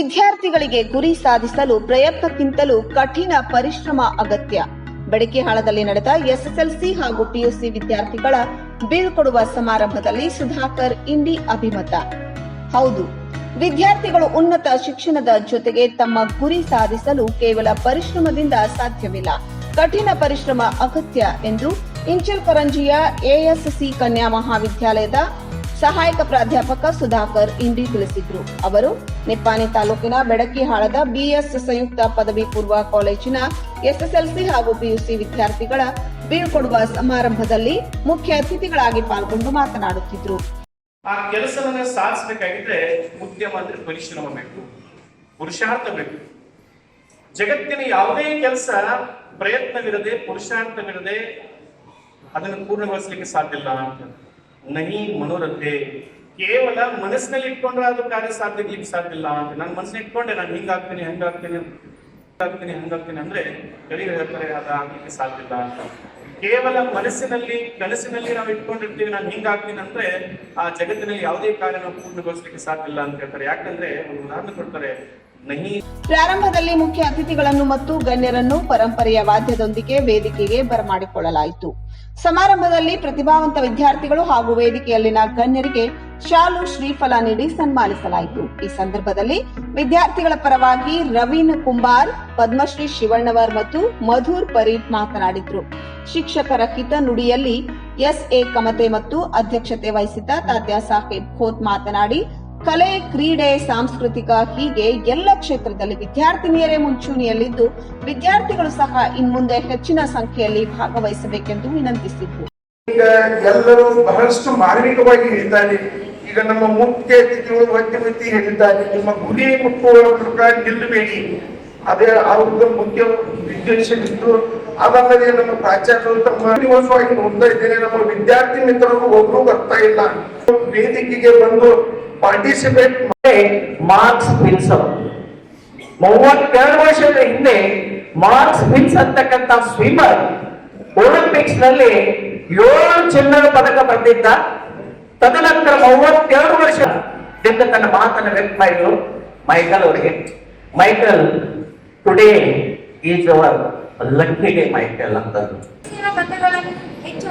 ವಿದ್ಯಾರ್ಥಿಗಳಿಗೆ ಗುರಿ ಸಾಧಿಸಲು ಪ್ರಯತ್ನಕ್ಕಿಂತಲೂ ಕಠಿಣ ಪರಿಶ್ರಮ ಅಗತ್ಯ. ಬೆಡಕಿಹಾಳದಲ್ಲಿ ನಡೆದ ಎಸ್ಎಸ್ಎಲ್ಸಿ ಹಾಗೂ ಪಿಯುಸಿ ವಿದ್ಯಾರ್ಥಿಗಳ ಬೀಳ್ಕೊಡುವ ಸಮಾರಂಭದಲ್ಲಿ ಸುಧಾಕರ್ ಇಂಡಿ ಅಭಿಮತ. ಹೌದು, ವಿದ್ಯಾರ್ಥಿಗಳು ಉನ್ನತ ಶಿಕ್ಷಣದ ಜೊತೆಗೆ ತಮ್ಮ ಗುರಿ ಸಾಧಿಸಲು ಕೇವಲ ಪರಿಶ್ರಮದಿಂದ ಸಾಧ್ಯವಿಲ್ಲ. ಕಠಿಣ ಪರಿಶ್ರಮ ಅಗತ್ಯ ಎಂದು ಇಂಚಲ್ಕರಂಜಿಯ ಎಎಸ್ಸಿ ಕನ್ಯಾ ಮಹಾವಿದ್ಯಾಲಯದ ಸಹಾಯಕ ಪ್ರಾಧ್ಯಾಪಕ ಸುಧಾಕರ್ ಇಂಡಿ ತಿಳಿಸಿದ್ರು. ಅವರು ನಿಪ್ಪಾನಿ ತಾಲೂಕಿನ ಬೆಡಕಿಹಾಳದ ಬಿಎಸ್ ಸಂಯುಕ್ತ ಪದವಿ ಪೂರ್ವ ಕಾಲೇಜಿನ ಎಸ್ಎಸ್ಎಲ್ಸಿ ಹಾಗೂ ಪಿಯುಸಿ ವಿದ್ಯಾರ್ಥಿಗಳ ಬೀಳ್ಕೊಡುವ ಸಮಾರಂಭದಲ್ಲಿ ಮುಖ್ಯ ಅತಿಥಿಗಳಾಗಿ ಪಾಲ್ಗೊಂಡು ಮಾತನಾಡುತ್ತಿದ್ರು. ಆ ಕೆಲಸವನ್ನ ಸಾಧಿಸಬೇಕಾಗಿದ್ರೆ ಉದ್ಯಮ ಅಂದ್ರೆ ಪರಿಶ್ರಮ ಬೇಕು, ಪುರುಷಾರ್ಥ ಬೇಕು. ಜಗತ್ತಿನ ಯಾವುದೇ ಕೆಲಸ ಪ್ರಯತ್ನವಿರದೆ, ಪುರುಷಾರ್ಥವಿರದೆ ಅದನ್ನು ಪೂರ್ಣಗೊಳಿಸಲಿಕ್ಕೆ ಸಾಧ್ಯ ಇಲ್ಲ ಅಂತ. ನಹಿ ಮನೋರಥೆ. ಕೇವಲ ಮನಸ್ಸಿನಲ್ಲಿ ಇಟ್ಕೊಂಡ್ರೆ ಅದು ಕಾರ್ಯ ಸಾಧ್ಯಕ್ಕೆ ಸಾಧ್ಯ ಇಲ್ಲ ಅಂತ. ನಾನು ಮನಸ್ಸಿನ ಇಟ್ಕೊಂಡೆ, ನಾನು ಹಿಂಗಾಗ್ತೀನಿ ಹಂಗಾಗ್ತೀನಿ ಹಂಗಾಗ್ತೀನಿ ಹಂಗಾಗ್ತೀನಿ ಅಂದ್ರೆ ಕಲಿಗೆ ಹೇಳ್ತಾರೆ ಅದು ಆಗ್ಲಿಕ್ಕೆ ಸಾಧ್ಯ ಇಲ್ಲ ಅಂತ. ಕೇವಲ ಮನಸ್ಸಿನಲ್ಲಿ, ಕನಸಿನಲ್ಲಿ ನಾವು ಇಟ್ಕೊಂಡಿರ್ತೀವಿ, ನಾನು ಹಿಂಗಾಗ್ತೀನಿ ಅಂದ್ರೆ ಆ ಜಗತ್ತಿನಲ್ಲಿ ಯಾವುದೇ ಕಾರ್ಯ ನಾವು ಪೂರ್ಣಗೊಳಿಸಲಿಕ್ಕೆ ಸಾಧ್ಯ ಇಲ್ಲ ಅಂತ ಹೇಳ್ತಾರೆ. ಯಾಕಂದ್ರೆ ಒಂದು ಉದಾಹರಣೆ ಕೊಡ್ತಾರೆ. ಪ್ರಾರಂಭದಲ್ಲಿ ಮುಖ್ಯ ಅತಿಥಿಗಳನ್ನು ಮತ್ತು ಗಣ್ಯರನ್ನು ಪರಂಪರೆಯ ವಾದ್ಯದೊಂದಿಗೆ ವೇದಿಕೆಗೆ ಬರಮಾಡಿಕೊಳ್ಳಲಾಯಿತು. ಸಮಾರಂಭದಲ್ಲಿ ಪ್ರತಿಭಾವಂತ ವಿದ್ಯಾರ್ಥಿಗಳು ಹಾಗೂ ವೇದಿಕೆಯಲ್ಲಿನ ಗಣ್ಯರಿಗೆ ಶಾಲು, ಶ್ರೀಫಲ ನೀಡಿ ಸನ್ಮಾನಿಸಲಾಯಿತು. ಈ ಸಂದರ್ಭದಲ್ಲಿ ವಿದ್ಯಾರ್ಥಿಗಳ ಪರವಾಗಿ ರವೀನ್ ಕುಂಬಾರ್, ಪದ್ಮಶ್ರೀ ಶಿವಣ್ಣವರ್ ಮತ್ತು ಮಧುರ್ ಪರೀತ್ ಮಾತನಾಡಿದ್ರು. ಶಿಕ್ಷಕರ ಹಿತ ನುಡಿಯಲ್ಲಿ ಎ ಕಮತೆ ಮತ್ತು ಅಧ್ಯಕ್ಷತೆ ವಹಿಸಿದ್ದ ತಾತ್ಯಾ ಸಾಹೇಬ್ ಖೋತ್ ಮಾತನಾಡಿ ಕಲೆ, ಕ್ರೀಡೆ, ಸಾಂಸ್ಕೃತಿಕ ಹೀಗೆ ಎಲ್ಲ ಕ್ಷೇತ್ರದಲ್ಲಿ ವಿದ್ಯಾರ್ಥಿನಿಯರೇ ಮುಂಚೂಣಿಯಲ್ಲಿದ್ದು ವಿದ್ಯಾರ್ಥಿಗಳು ಸಹ ಇನ್ಮುಂದೆ ಹೆಚ್ಚಿನ ಸಂಖ್ಯೆಯಲ್ಲಿ ಭಾಗವಹಿಸಬೇಕೆಂದು ವಿನಂತಿಸಿದ್ರು ಈಗ ಎಲ್ಲರೂ ಬಹಳಷ್ಟು ಮಾರ್ಮಿಕವಾಗಿ ಹೇಳಿದ್ದಾರೆ ಈಗ ನಮ್ಮ ಮುಖ್ಯ ಅತಿಥಿಗಳು ವೈದ್ಯಮತಿ ಹೇಳಿದ್ದಾರೆ. ನಿಮ್ಮ ಗುರಿ ಮುಟ್ಟುವ ನಿಲ್ಲಬೇಡಿ. ಅದೇ ಅವ್ರದ್ದು ಮುಖ್ಯ ಉದ್ದೇಶ ಇತ್ತು ಅದಲ್ಲದೆ ನಮ್ಮ ಪ್ರಾಚಾರ್ಯರು ತಮ್ಮ ದಿವಸವಾಗಿ ನೋಡ್ತಾ ಇದ್ದೇನೆ ನಮ್ಮ ವಿದ್ಯಾರ್ಥಿ ಮಿತ್ರರು ಒಬ್ರು ಬರ್ತಾ ಇಲ್ಲ. ವೇದಿಕೆಗೆ ಬಂದು ಪಾರ್ಟಿಸಿಪೇಟ್ ಮಾರ್ಕ್ಸ್ ಪಿನ್ಸ್ ಮೂವತ್ತೆರಡು ವರ್ಷದ ಹಿಂದೆ ಮಾರ್ಕ್ಸ್ ಪಿನ್ಸ್ ಅಂತಕ್ಕಂಥ ಸ್ವಿಮ್ಮರ್ ಒಲಿಂಪಿಕ್ಸ್ನಲ್ಲಿ ಏಳು ಚಿನ್ನದ ಪದಕ ಬಂದಿದ್ದ ತದನಂತರ ಮೂವತ್ತೆರಡು ವರ್ಷ ತನ್ನ ಮಾತನ್ನು ವ್ಯಕ್ತ ಮಾಡಿದ್ರು ಮೈಕಲ್ ಅವರಿಗೆ. Michael today is our lucky Michael ಅಂತ ಹೆಚ್ಚು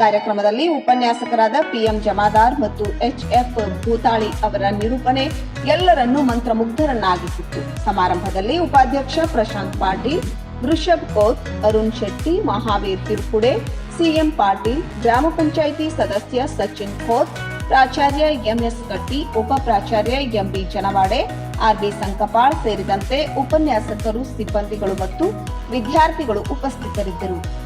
ಕಾರ್ಯಕ್ರಮದಲ್ಲಿ ಉಪನ್ಯಾಸಕರಾದ ಪಿಎಂ ಜಮಾದಾರ್ ಮತ್ತು ಎಚ್ಎಫ್ ಭೂತಾಳಿ ಅವರ ನಿರೂಪಣೆ ಎಲ್ಲರನ್ನೂ ಮಂತ್ರಮುಗ್ಧರನ್ನಾಗಿಸಿತ್ತು. ಸಮಾರಂಭದಲ್ಲಿ ಉಪಾಧ್ಯಕ್ಷ ಪ್ರಶಾಂತ್ ಪಾಟೀಲ್ ವೃಷಭ್ ಕೋತ್, ಅರುಣ್ ಶೆಟ್ಟಿ, ಮಹಾವೀರ್ ತಿರುಪುಡೆ, ಸಿಎಂ ಪಾಟೀಲ್, ಗ್ರಾಮ ಪಂಚಾಯಿತಿ ಸದಸ್ಯ ಸಚಿನ್ ಖೋತ್ ಪ್ರಾಚಾರ್ಯ ಎಂಎಸ್ ಕಟ್ಟಿ, ಉಪ ಪ್ರಾಚಾರ್ಯ ಎಂಬಿ ಜನವಾಡೆ ಆರ್ಬಿ ಸಂಕಪಾಳ್ ಸೇರಿದಂತೆ ಉಪನ್ಯಾಸಕರು, ಸಿಬ್ಬಂದಿಗಳು ಮತ್ತು ವಿದ್ಯಾರ್ಥಿಗಳು ಉಪಸ್ಥಿತರಿದ್ದರು.